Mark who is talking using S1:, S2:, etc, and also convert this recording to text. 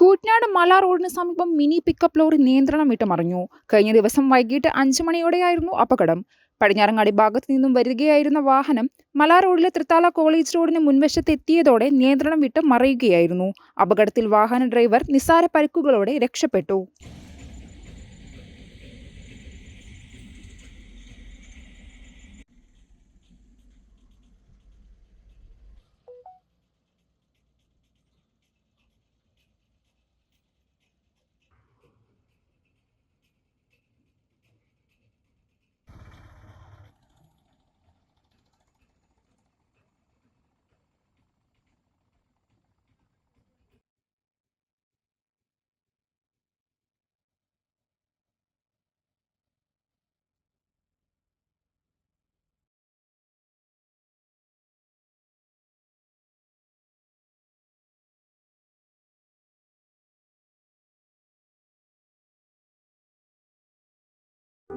S1: കൂറ്റനാട് മല റോഡിന് സമീപം മിനി പിക്കപ്പ് ലോറി നിയന്ത്രണം വിട്ട് മറിഞ്ഞു കഴിഞ്ഞ ദിവസം വൈകിട്ട് അഞ്ചു മണിയോടെയായിരുന്നു അപകടം. പടിഞ്ഞാറങ്ങാടി ഭാഗത്തു നിന്നും വരികയായിരുന്ന വാഹനം മല റോഡിലെ തൃത്താല കോളേജ് റോഡിന് മുൻവശത്ത് എത്തിയതോടെ നിയന്ത്രണം വിട്ട് മറിയുകയായിരുന്നു അപകടത്തിൽ വാഹന ഡ്രൈവർ നിസ്സാര പരിക്കുകളോടെ രക്ഷപ്പെട്ടു.